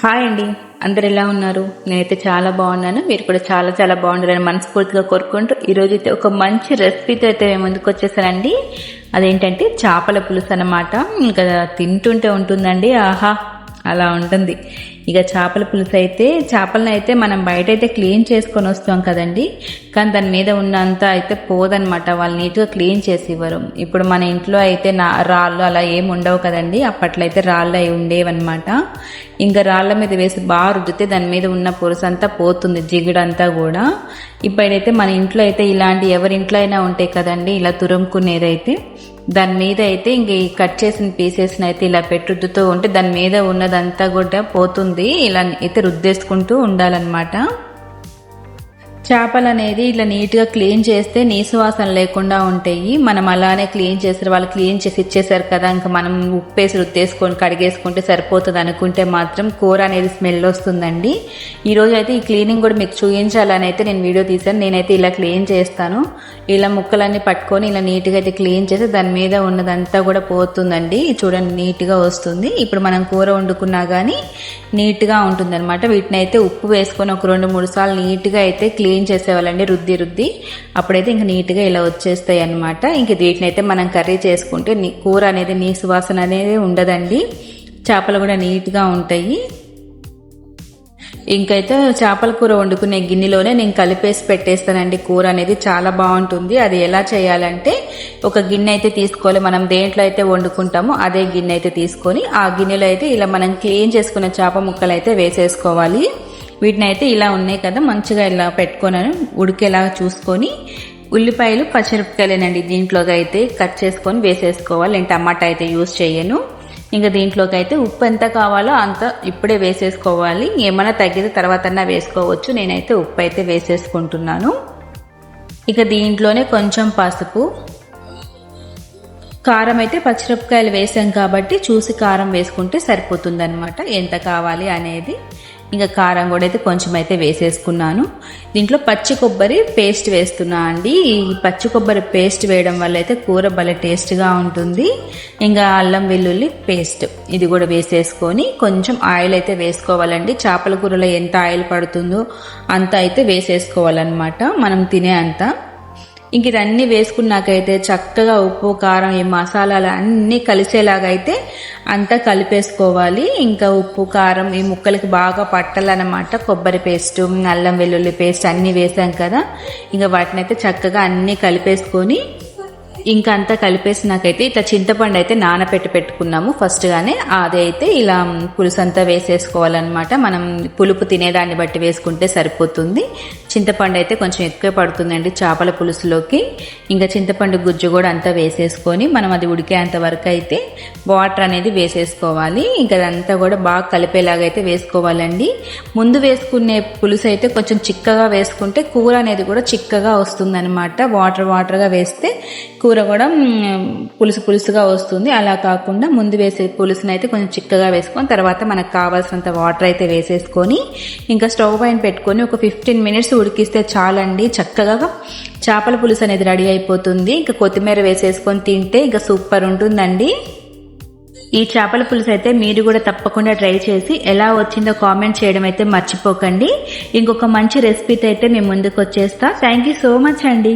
Hi అండి. అందరు ఎలా ఉన్నారు? నేనైతే చాలా బాగున్నాను. మీరు కూడా చాలా చాలా బాగుండాలని మనస్ఫూర్తిగా కోరుకుంటూ ఈరోజు అయితే ఒక మంచి రెసిపీతో అయితే మేము ముందుకు వచ్చేసానండి. అదేంటంటే చేపల పులుసు అనమాట ఇంకా తింటుంటే ఉంటుందండి. ఆహా అలా ఉంటుంది. ఇక చేపల పులుసు అయితే చేపలను అయితే మనం బయట అయితే క్లీన్ చేసుకొని వస్తాం కదండి. కానీ దాని మీద ఉన్నంత అయితే పోదనమాట వాళ్ళు నీట్గా క్లీన్ చేసి ఇవ్వరు. ఇప్పుడు మన ఇంట్లో అయితే నా రాళ్ళు అలా ఏమి ఉండవు కదండి. అప్పట్లో అయితే రాళ్ళు అవి ఉండేవన్నమాట. ఇంకా రాళ్ళ మీద వేసి బాగా రుద్దితే దాని మీద ఉన్న పొరుసు అంతా పోతుంది జిగుడంతా కూడా. ఇప్పుడైతే మన ఇంట్లో అయితే ఇలాంటి ఎవరి ఇంట్లో అయినా ఉంటాయి కదండి. ఇలా తురుముకునేదైతే దాని మీద అయితే ఇంక ఈ కట్ చేసిన పీసెస్ని అయితే ఇలా పెట్టుద్దుతూ ఉంటే దాని మీద ఉన్నదంతా కూడా పోతుంది. ఇలా అయితే రుద్దేసుకుంటూ ఉండాలన్నమాట. చేపలు అనేది ఇట్లా నీట్గా క్లీన్ చేస్తే నీసు వాసన లేకుండా ఉంటాయి. మనం అలానే క్లీన్ చేస్తారు. వాళ్ళు క్లీన్ చేసి ఇచ్చేసారు కదా ఇంకా మనం ఉప్పేసి రుద్దేసుకొని కడిగేసుకుంటే సరిపోతుంది అనుకుంటే మాత్రం కూర అనేది స్మెల్ వస్తుందండి. ఈరోజు అయితే ఈ క్లీనింగ్ కూడా మీకు చూపించాలని అయితే నేను వీడియో తీసాను నేనైతే ఇలా క్లీన్ చేస్తాను. ఇలా ముక్కలన్నీ పట్టుకొని ఇలా నీట్గా అయితే క్లీన్ చేసి దాని మీద ఉన్నదంతా కూడా పోతుందండి. చూడండి నీట్గా వస్తుంది. ఇప్పుడు మనం కూర వండుకున్నా కానీ నీట్గా ఉంటుందన్నమాట. వీటిని అయితే ఉప్పు వేసుకొని ఒక రెండు మూడు సార్లు నీట్గా అయితే క్లీన్ చేసేవాళ్ళండి రుద్ది రుద్ది. అప్పుడైతే ఇంకా నీట్గా ఇలా వచ్చేస్తాయి అనమాట ఇంక వీటినైతే మనం కర్రీ చేసుకుంటే కూర అనేది నీ సువాసన అనేది ఉండదండి. చేపలు కూడా నీట్గా ఉంటాయి. ఇంకైతే చేపల కూర వండుకునే గిన్నెలోనే నేను కలిపేసి పెట్టేస్తానండి. కూర అనేది చాలా బాగుంటుంది. అది ఎలా చేయాలంటే ఒక గిన్నె అయితే తీసుకోవాలి. మనం దేంట్లో అయితే వండుకుంటామో అదే గిన్నె అయితే తీసుకొని ఆ గిన్నెలో అయితే ఇలా మనం క్లీన్ చేసుకున్న చేప ముక్కలు అయితే వేసేసుకోవాలి. వీటిని అయితే ఇలా ఉన్నాయి కదా మంచిగా ఇలా పెట్టుకొని ఉడికేలా చూసుకొని ఉల్లిపాయలు పచ్చిమిరపకాయలేనండి. దీంట్లోకి అయితే కట్ చేసుకొని వేసేసుకోవాలి. నేను టమాటా అయితే యూజ్ చేయను ఇంకా దీంట్లోకి అయితే ఉప్పు ఎంత కావాలో అంత ఇప్పుడే వేసేసుకోవాలి. ఏమైనా తగ్గితే తర్వాత వేసుకోవచ్చు. నేనైతే ఉప్పు అయితే వేసేసుకుంటున్నాను. ఇక దీంట్లోనే కొంచెం పసుపు. కారం అయితే పచ్చిమిరపకాయలు వేసాం కాబట్టి చూసి కారం వేసుకుంటే సరిపోతుంది ఎంత కావాలి అనేది. ఇంకా కారం కూడా అయితే కొంచెం అయితే వేసేసుకున్నాను. దీంట్లో పచ్చి కొబ్బరి పేస్ట్ వేస్తున్నా అండి. ఈ పచ్చి కొబ్బరి పేస్ట్ వేయడం వల్ల అయితే కూర భలే టేస్ట్గా ఉంటుంది. ఇంకా అల్లం వెల్లుల్లి పేస్ట్ ఇది కూడా వేసేసుకొని కొంచెం ఆయిల్ అయితే వేసుకోవాలండి. చేపల కూరలో ఎంత ఆయిల్ పడుతుందో అంత అయితే వేసేసుకోవాలన్నమాట. మనం తినే అంత. ఇంక ఇదన్నీ వేసుకున్నాకైతే చక్కగా ఉప్పు కారం ఈ మసాలాలు అన్నీ కలిసేలాగా అయితే అంతా కలిపేసుకోవాలి. ఇంకా ఉప్పు కారం ఈ ముక్కలకి బాగా పట్టాలన్నమాట. కొబ్బరి పేస్ట్ అల్లం వెల్లుల్లి పేస్ట్ అన్నీ వేసాం కదా. ఇంకా వాటిని అయితే చక్కగా అన్నీ కలిపేసుకొని ఇంకా అంతా కలిపేసినాకైతే ఇట్లా చింతపండు అయితే నానపెట్టి పెట్టుకున్నాము. ఫస్ట్గానే అదైతే ఇలా పులుసు అంతా వేసేసుకోవాలన్నమాట. మనం పులుపు తినేదాన్ని బట్టి వేసుకుంటే సరిపోతుంది. చింతపండు అయితే కొంచెం ఎక్కువ పడుతుందండి చేపల పులుసులోకి. ఇంకా చింతపండు గుజ్జు కూడా అంతా వేసేసుకొని మనం అది ఉడికేంత వరకు అయితే వాటర్ అనేది వేసేసుకోవాలి. ఇంకా అదంతా కూడా బాగా కలిపేలాగా అయితే వేసుకోవాలండి. ముందు వేసుకునే పులుసు అయితే కొంచెం చిక్కగా వేసుకుంటే కూర అనేది కూడా చిక్కగా వస్తుందన్నమాట. వాటర్ వాటర్గా వేస్తే కూర కూడా పులుసు పులుసుగా వస్తుంది. అలా కాకుండా ముందు వేసే పులుసుని అయితే కొంచెం చిక్కగా వేసుకొని తర్వాత మనకు కావాల్సినంత వాటర్ అయితే వేసేసుకొని ఇంకా స్టవ్ పైన పెట్టుకొని ఒక ఫిఫ్టీన్ మినిట్స్ ఉడికిస్తే చాలండి. చక్కగా చేపల పులుసు అనేది రెడీ అయిపోతుంది. ఇంకా కొత్తిమీర వేసేసుకొని తింటే ఇంకా సూపర్ ఉంటుందండి. ఈ చేపల పులుసు అయితే మీరు కూడా తప్పకుండా ట్రై చేసి ఎలా వచ్చిందో కామెంట్ చేయడం అయితే మర్చిపోకండి. ఇంకొక మంచి రెసిపీతో అయితే మేము ముందుకు వచ్చేస్తా. థ్యాంక్ యూ సో మచ్ అండి.